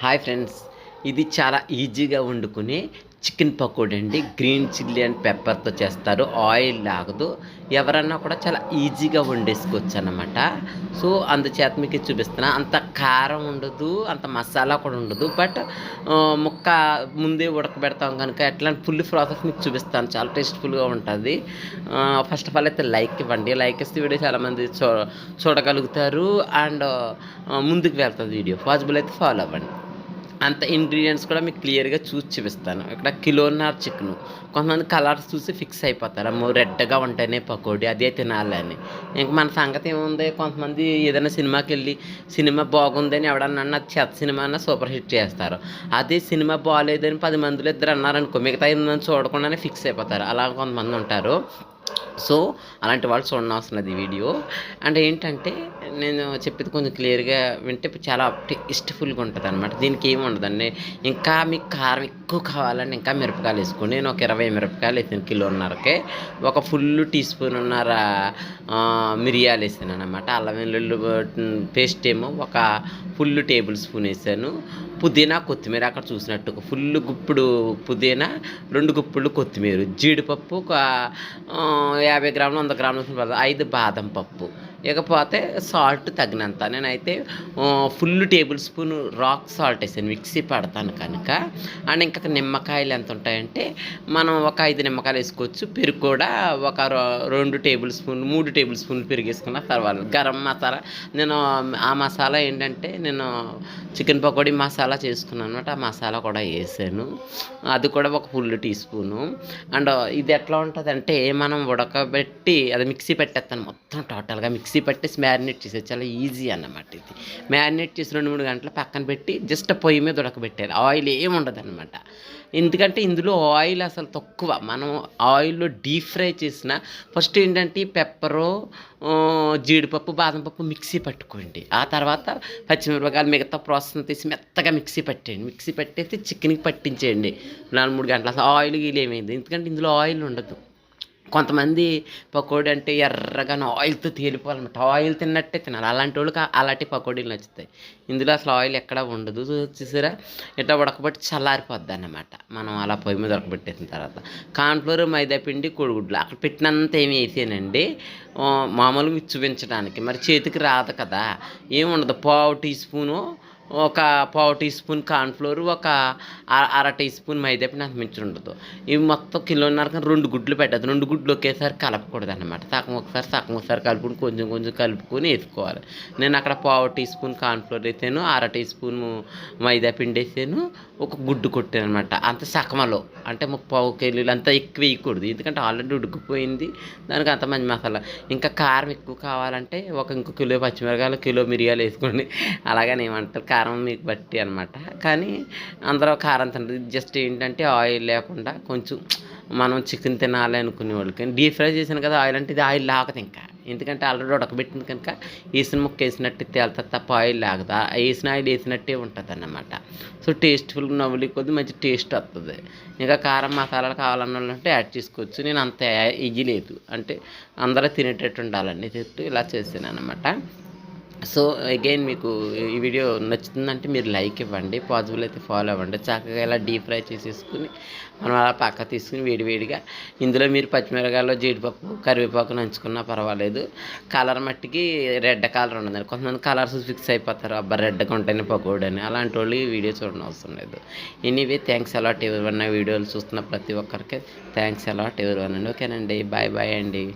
Hi friends. ఇది చాలా ఈజీగా వండుకునే చికెన్ పకోడీ అండి గ్రీన్ చిల్లీ అండ్ పెప్పర్తో చేస్తారు. ఆయిల్ లాగదు. ఎవరన్నా కూడా చాలా ఈజీగా వండేసుకోవచ్చు అనమాట సో అందుచేత మీకు చూపిస్తున్నా. అంత కారం ఉండదు అంత మసాలా కూడా ఉండదు. బట్ ముక్క ముందే ఉడకబెడతాం కనుక ఎట్లాంటి ఫుల్ ప్రాసెస్ మీకు చూపిస్తాను. చాలా టేస్ట్ఫుల్గా ఉంటుంది. ఫస్ట్ ఆఫ్ ఆల్ అయితే లైక్ ఇవ్వండి. లైక్ ఇస్తే వీడియో చాలామంది చూ చూడగలుగుతారు. అండ్ ముందుకు వెళ్తుంది వీడియో. పాసిబుల్ అయితే ఫాలో అవ్వండి. అంత ఇంగ్రీడియంట్స్ కూడా మీకు క్లియర్గా చూసి చూపిస్తాను. ఇక్కడ కిలోన్నర చికెన్. కొంతమంది కలర్స్ చూసి ఫిక్స్ అయిపోతారు. అమ్మో రెడ్గా ఉంటేనే పకోడీ అదే తినాలని ఇంక మన సంగతి ఏముంది? కొంతమంది ఏదైనా సినిమాకి వెళ్ళి సినిమా బాగుందని ఎవడన్నా అన్న చెత్త సినిమా అన్న సూపర్ హిట్ చేస్తారు. అదే సినిమా బాగాలేదని పది మందిలో ఇద్దరు అన్నారనుకో మిగతా ఎనిమిది మంది చూడకుండానే ఫిక్స్ అయిపోతారు. అలా కొంతమంది ఉంటారు. సో అలాంటి వాళ్ళు చూడనవసరం అది లేదు ఈ వీడియో. అండ్ ఏంటంటే నేను చెప్పేది కొంచెం క్లియర్గా వింటే చాలా టేస్ట్ఫుల్గా ఉంటుంది అనమాట దీనికి ఏమి ఉండదండి. ఇంకా మీకు కారం ఎక్కువ కావాలంటే ఇంకా మిరపకాయలు వేసుకోండి. నేను ఒక ఇరవై మిరపకాయలు వేసాను కిలోన్నరకే ఒక ఫుల్ టీ స్పూన్ ఉన్నర మిరియాలు వేసాను అనమాట అల్లం వెల్లుల్లి పేస్ట్ ఏమో ఒక ఫుల్ టేబుల్ స్పూన్ వేసాను. పుదీనా కొత్తిమీర అక్కడ చూసినట్టు ఒక ఫుల్ గుప్పుడు పుదీనా రెండు గుప్పులు కొత్తిమీర జీడిపప్పు ఒక యాభై గ్రాములు వంద గ్రాములు ఐదు బాదం పప్పు. ఇకపోతే సాల్ట్ తగినంత. నేనైతే full table spoon rock salt వేసాను మిక్సీ పడతాను కనుక. అండ్ ఇంకా నిమ్మకాయలు ఎంత ఉంటాయంటే మనం ఒక ఐదు నిమ్మకాయలు వేసుకోవచ్చు. పెరుగు కూడా ఒక రెండు టేబుల్ స్పూన్ మూడు టేబుల్ స్పూన్లు పెరుగు వేసుకున్న పర్వాలేదు. గరం మసాలా నేను ఆ మసాలా ఏంటంటే నేను చికెన్ పకోడీ మసాలా చేసుకున్నాను అనమాట ఆ మసాలా కూడా వేసాను. అది కూడా ఒక ఫుల్ టీ స్పూను. అండ్ ఇది ఎట్లా ఉంటుంది అంటే మనం ఉడకబెట్టి అది మిక్సీ పెట్టేస్తాను మొత్తం టోటల్గా మిక్సీ మిక్సీ పట్టేసి మ్యారినేట్ చేసేది. చాలా ఈజీ అన్నమాట ఇది. మ్యారినేట్ చేసి రెండు మూడు గంటలు పక్కన పెట్టి జస్ట్ పొయ్యి మీద ఉడకబెట్టారు ఆయిల్ ఏముండదు అనమాట ఎందుకంటే ఇందులో ఆయిల్ అసలు తక్కువ. మనం ఆయిల్లో డీప్ ఫ్రై చేసిన ఫస్ట్ ఏంటంటే పెప్పరు జీడిపప్పు బాదం పప్పు మిక్సీ పట్టుకోండి. ఆ తర్వాత పచ్చిమిరపకాయలు మిగతా ప్రాసెస్ తీసి మెత్తగా మిక్సీ పట్టేయండి. మిక్సీ పట్టేసి చికెన్కి పట్టించేయండి. నాలుగు మూడు గంటల. అసలు ఆయిల్ గీలు ఏమైంది ఎందుకంటే ఇందులో ఆయిల్ ఉండదు. కొంతమంది పకోడీ అంటే ఎర్రగా ఆయిల్తో తేలిపోవాలన్నమాట. ఆయిల్ తిన్నట్టే తినాలి. అలాంటి వాళ్ళకి అలాంటి పకోడీలు నచ్చుతాయి. ఇందులో అసలు ఆయిల్ ఎక్కడ ఉండదు. చూసారా? ఇట్లా ఉడకబెట్టి చల్లారిపోద్ది అన్నమాట మనం అలా పొయ్యి మీద ఉడకబెట్టేసిన తర్వాత. కాన్ఫ్లోర్ మైదా పిండి కోడిగుడ్లు. అక్కడ పెట్టినంత ఏమి వేసానండి. మామూలుగా చూపించడానికి మరి చేతికి రాదు కదా. ఏముండదు. పావు టీ స్పూను ఒక పావు టీ స్పూన్ కార్న్ఫ్లోర్ ఒక అర- అర టీ స్పూన్ మైదా పిండి అంత మించి ఉండదు. ఇవి మొత్తం కిలోన్నర రెండు గుడ్లు పెట్టదు రెండు గుడ్లు ఒకేసారి కలపకూడదు అనమాట సగం ఒకసారి సగం ఒకసారి కలుపుకొని కొంచెం కొంచెం కలుపుకొని వేసుకోవాలి. నేను అక్కడ పావు టీ స్పూన్ కార్న్ఫ్లోర్ వేసాను అర టీ స్పూన్ మైదా పిండి వేసాను ఒక గుడ్డు కొట్టాను అనమాట అంత సగమలో అంటే పావు కేజీలు అంత ఎక్కువ వేయకూడదు. ఎందుకంటే ఆల్రెడీ ఉడికిపోయింది దానికి అంత మంచి మసాలా. ఇంకా కారం ఎక్కువ కావాలంటే ఒక ఇంకో కిలో పచ్చిమిరకాయలు కిలో మిరియాలు వేసుకోండి అలాగని ఏమంటారు కారం మీకు బట్టి అనమాట కానీ అందరూ కారం తింటారు. జస్ట్ ఏంటంటే ఆయిల్ లేకుండా కొంచెం మనం చికెన్ తినాలి అనుకునే వాళ్ళకి డీప్ ఫ్రై చేసాను కదా ఆయిల్ అంటే ఇది ఆయిల్ లాగదు ఇంకా. ఎందుకంటే ఆల్రెడీ ఉడకబెట్టింది కనుక వేసిన ముక్క వేసినట్టు తేలుతుంది తప్ప ఆయిల్ లాగదా. ఆ వేసిన ఆయిల్ వేసినట్టే ఉంటుంది అన్నమాట. సో టేస్ట్ఫుల్ నవ్వులి కొద్ది మంచి టేస్ట్ వస్తుంది ఇంకా కారం మసాలాలు కావాలన్న వాళ్ళంటే యాడ్ చేసుకోవచ్చు. నేను అంత ఇయ్యలేదు అంటే అందరూ తినేటట్టు ఉండాలని చెప్తూ ఇలా చేసాను అనమాట సో అగైన్ మీకు ఈ వీడియో నచ్చుతుందంటే మీరు లైక్ ఇవ్వండి పాజిబుల్ అయితే ఫాలో అవ్వండి. చక్కగా ఇలా డీప్ ఫ్రై చేసేసుకుని మనం అలా పక్క తీసుకుని వేడివేడిగా ఇందులో మీరు పచ్చిమిరకాయలు జీడిపప్పు కరివేపాకు నంచుకున్నా పర్వాలేదు. కలర్ మట్టికి రెడ్ కలర్ ఉండదండి. కొంతమంది కలర్స్ ఫిక్స్ అయిపోతారు. అబ్బా రెడ్గా ఉంటేనే పకోడని అలాంటి వాళ్ళు ఈ వీడియో చూడడం అవసరం లేదు. ఎనీవే థ్యాంక్స్ అలాట్ ఎవరివన్నా వీడియోలు చూస్తున్న ప్రతి ఒక్కరికి థ్యాంక్స్ అలాట్ ఎవరివనండి ఓకేనండి. బాయ్ బాయ్ అండి.